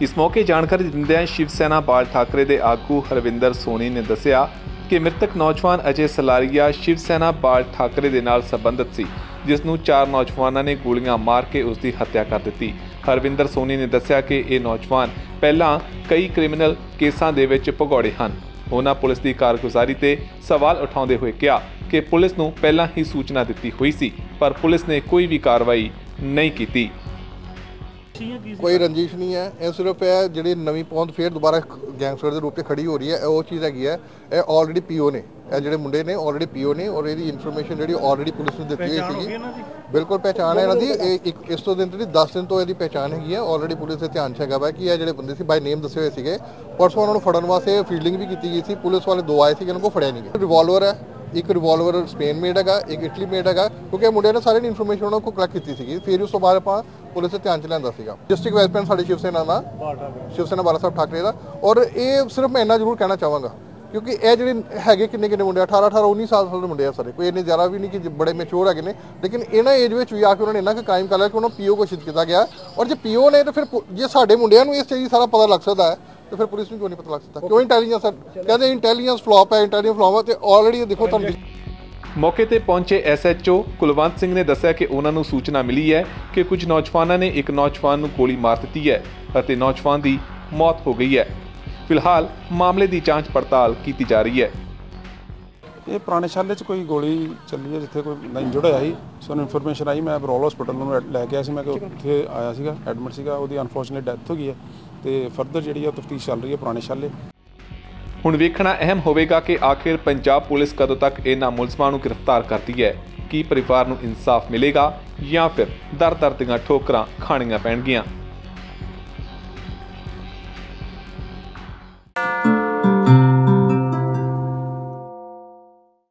ਇਸ ਮੌਕੇ ਜਾਣਕਾਰੀ ਦਿੰਦਿਆਂ ਸ਼ਿਵ ਸੈਨਾ ਬਾਲ ਠਾਕਰੇ ਦੇ ਆਗੂ ਹਰਵਿੰਦਰ ਸੋਨੀ ਨੇ ਦੱਸਿਆ ਕਿ ਮ੍ਰਿਤਕ ਨੌਜਵਾਨ ਅਜੇ ਸਲਾਰੀਆ ਸ਼ਿਵ ਸੈਨਾ ਬਾਲ ਠਾਕਰੇ ਦੇ ਨਾਲ ਸੰਬੰਧਿਤ ਸੀ, ਜਿਸ ਨੂੰ ਚਾਰ ਨੌਜਵਾਨਾਂ ਨੇ ਗੋਲੀਆਂ ਮਾਰ ਕੇ ਉਸ ਦੀ ਹੱਤਿਆ ਕਰ ਦਿੱਤੀ। ਹਰਵਿੰਦਰ ਸੋਨੀ ਨੇ ਦੱਸਿਆ ਕਿ ਇਹ ਨੌਜਵਾਨ ਪਹਿਲਾਂ ਕਈ ਕ੍ਰਿਮੀਨਲ ਕੇਸਾਂ ਦੇ ਵਿੱਚ ਭਗੌੜੇ ਹਨ। ਉਹਨਾਂ ਪੁਲਿਸ ਦੀ ਕਾਰਗੁਜ਼ਾਰੀ ਤੇ ਸਵਾਲ ਉਠਾਉਂਦੇ ਹੋਏ ਕਿਹਾ ਕਿ ਪੁਲਿਸ ਨੂੰ ਪਹਿਲਾਂ ਹੀ ਸੂਚਨਾ ਦਿੱਤੀ ਹੋਈ ਸੀ, ਪਰ ਪੁਲਿਸ ਨੇ ਕੋਈ ਵੀ ਕਾਰਵਾਈ ਨਹੀਂ ਕੀਤੀ। ਕੋਈ ਰੰਜਿਸ਼ ਨਹੀਂ ਹੈ। ਇਹ ਸਿਰਫ ਇਹ ਜਿਹੜੀ ਨਵੀਂ ਪੌਂਦ ਫੇਰ ਦੁਬਾਰਾ ਗੈਂਗਸਟਰ ਦੇ ਰੂਪ ਤੇ ਖੜੀ ਹੋ ਰਹੀ ਹੈ। ਇਹ ਉਹ ਚੀਜ਼ ਹੈਗੀ ਹੈ। ਇਹ ਆਲਰੇਡੀ ਪੀਓ ਨੇ। ਇਹ ਜਿਹੜੇ ਮੁੰਡੇ ਨੇ ਆਲਰੇਡੀ ਪੀਓ ਨੇ ਔਰ ਇਹਦੀ ਇਨਫੋਰਮੇਸ਼ਨ ਜਿਹੜੀ ਆਲਰੇਡੀ ਪੁਲਿਸ ਨੂੰ ਦਿੱਤੀ ਹੋਈ ਸੀਗੀ। ਬਿਲਕੁਲ ਪਹਿਚਾਣ ਹੈ ਇਹਨਾਂ ਦੀ। ਇਹ ਇੱਕ ਇਸ ਤੋਂ ਦਿਨ ਤੇ 10 ਦਿਨ ਤੋਂ ਇਹਦੀ ਪਹਿਚਾਣ ਹੈਗੀ ਹੈ। ਆਲਰੇਡੀ ਪੁਲਿਸ ਦੇ ਧਿਆਨ 'ਚ ਹੈਗਾ ਵਾ ਕਿ ਇਹ ਜਿਹੜੇ ਬੰਦੇ ਸੀ ਬਾਈ ਨੇਮ ਦੱਸੇ ਹੋਏ ਸੀਗੇ। ਪਰਸੋਂ ਉਹਨਾਂ ਨੂੰ ਫੜਨ ਵਾਸਤੇ ਫੀਲਡਿੰਗ ਵੀ ਕੀਤੀ ਗਈ ਸੀ। ਪੁਲਿਸ ਵਾਲੇ ਦੋ ਆਏ ਸੀ ਇਹਨਾਂ ਕੋਲ ਫੜਿਆ ਨਹੀਂ ਗਿਆ। ਰਿਵਾਲਵਰ ਹੈ। ਇੱਕ ਰਿਵਾਲਵਰ ਸਪੇਨ ਮੇਡ ਹੈਗਾ ਇੱਕ ਇਟਲੀ ਮੇਡ ਹੈਗਾ ਕਿਉਂਕਿ ਇਹ ਮੁੰਡਿਆਂ ਨੇ ਸਾਰੀ ਇਨਫੋਰਮੇਸ਼ਨ ਉਹਨਾਂ ਕੋਲ ਕਲੈਕਟ ਕੀਤੀ ਸੀਗੀ। ਫਿਰ ਉਸ ਤੋਂ ਬਾਅਦ ਆਪਾਂ ਪੁਲਿਸ ਦੇ ਧਿਆਨ ਚ ਲਿਆਂਦਾ ਸੀਗਾ। ਡਿਸਟ੍ਰਿਕਟ ਵੈਲਪਨ ਸਾਡੀ ਸ਼ਿਵ ਸੈਨਾ ਦਾ ਸ਼ਿਵ ਸੈਨਾ ਬਾਲਾ ਸਾਹਿਬ ਠਾਕਰੇ ਦਾ। ਔਰ ਇਹ ਸਿਰਫ ਮੈਂ ਇੰਨਾ ਜ਼ਰੂਰ ਕਹਿਣਾ ਚਾਹਾਂਗਾ। ਕਿਉਂਕਿ ਇਹ ਜਿਹੜੇ ਹੈਗੇ ਕਿੰਨੇ ਕਿੰਨੇ ਮੁੰਡੇ 18 18 19 ਸਾਲ ਦੇ ਮੁੰਡੇ ਆ ਸਾਰੇ। ਕੋਈ ਇੰਨੇ ਜ਼ਿਆਦਾ ਵੀ ਨਹੀਂ ਕਿ ਬੜੇ ਮੈਚੁਰ ਹੈਗੇ ਨੇ। ਲੇਕਿਨ ਇਹਨਾਂ ਏਜ ਵਿੱਚ ਵੀ ਆ ਕੇ ਉਹਨਾਂ ਨੇ ਇੰਨਾ ਕੁ ਕ੍ਰਾਈਮ ਕਰ ਲਿਆ ਕਿ ਉਹਨਾਂ ਪੀਓ ਘੋਸ਼ਿਤ ਕੀਤਾ ਗਿਆ। ਔਰ ਜੇ ਪੀਓ ਨੇ ਤਾਂ ਫਿਰ ਪੁ- ਜੇ ਸਾਡੇ ਮੁੰਡਿਆਂ ਨੂੰ ਇਸ ਚੀਜ਼ ਦਾ ਸਾਰਾ ਪਤਾ ਲੱਗ ਸਕਦਾ ਹੈ, ਤਾਂ ਫਿਰ ਪੁਲਿਸ ਨੂੰ ਕਿਉਂ ਨਹੀਂ ਪਤਾ ਲੱਗ ਸਕਦਾ? ਕਿਉਂ ਇੰਟੈਲੀਜੈਂਸ ਕਹਿੰਦੇ ਇੰਟੈਲੀਜੈਂਸ ਫਲॉप ਹੈ ਇੰਟੈਲੀਜੈਂਸ ਫਲॉप ਹੈ ਤੇ ਆਲਰੇਡੀ ਦੇਖੋ ਤੁਹਾਨੂੰ ਮੌਕੇ ਤੇ ਪਹੁੰਚੇ ਐਸਐਚਓ ਕੁਲਵੰਤ ਸਿੰਘ ਨੇ ਦੱਸਿਆ ਕਿ ਉਹਨਾਂ ਨੂੰ ਸੂਚਨਾ ਮਿਲੀ ਹੈ ਕਿ ਕੁਝ ਨੌਜਵਾਨਾਂ ਨੇ ਇੱਕ ਨੌਜਵਾਨ ਨੂੰ ਗੋਲੀ ਮਾਰ ਦਿੱਤੀ ਹੈ ਅਤੇ ਨੌਜਵਾਨ ਦੀ ਮੌਤ ਹੋ ਗਈ ਹੈ। ਫਿਲਹਾਲ ਮਾਮਲੇ ਦੀ ਜਾਂਚ ਪੜਤਾਲ ਕੀਤੀ ਜਾ ਰਹੀ ਹੈ। ਇਹ ਪੁਰਾਣੇ ਸ਼ਾਲੇ 'ਚ ਕੋਈ ਗੋਲੀ ਚੱਲੀ ਹੈ ਜਿੱਥੇ ਕੋਈ ਇੰਜਰਡ ਹੋਇਆ ਸੀ। ਸਾਨੂੰ ਇਨਫੋਰਮੇਸ਼ਨ ਆਈ ਮੈਂ ਬਰੋਲ ਹਸਪੀਟਲ ਨੂੰ ਲੈ ਕੇ ਆਇਆ ਸੀ। ਮੈਂ ਕਿ ਉੱਥੇ ਆਇਆ ਸੀਗਾ ਐਡਮਿਟ ਸੀਗਾ ਉਹਦੀ ਅਨਫੋਰਚੂਨੇਟ ਡੈਥ ਹੋ ਗਈ ਹੈ। ਤੇ ਫਰਦਰ ਜਿਹੜੀ ਆ ਤਫਤੀਸ਼ ਚੱਲ ਰਹੀ ਹੈ ਪੁਰਾਣੇ ਸ਼ਾਲੇ ਹੁਣ ਵੇਖਣਾ ਅਹਿਮ ਹੋਵੇਗਾ ਕਿ ਆਖਿਰ ਪੰਜਾਬ ਪੁਲਿਸ ਕਦੋਂ ਤੱਕ ਇਹਨਾਂ ਮੁਲਜ਼ਮਾਂ ਨੂੰ ਗ੍ਰਿਫਤਾਰ ਕਰਦੀ ਹੈ। ਕੀ ਪਰਿਵਾਰ ਨੂੰ ਇਨਸਾਫ ਮਿਲੇਗਾ ਜਾਂ ਫਿਰ ਦਰ ਦਰ ਦੀਆਂ ਠੋਕਰਾਂ ਖਾਣੀਆਂ ਪੈਣਗੀਆਂ?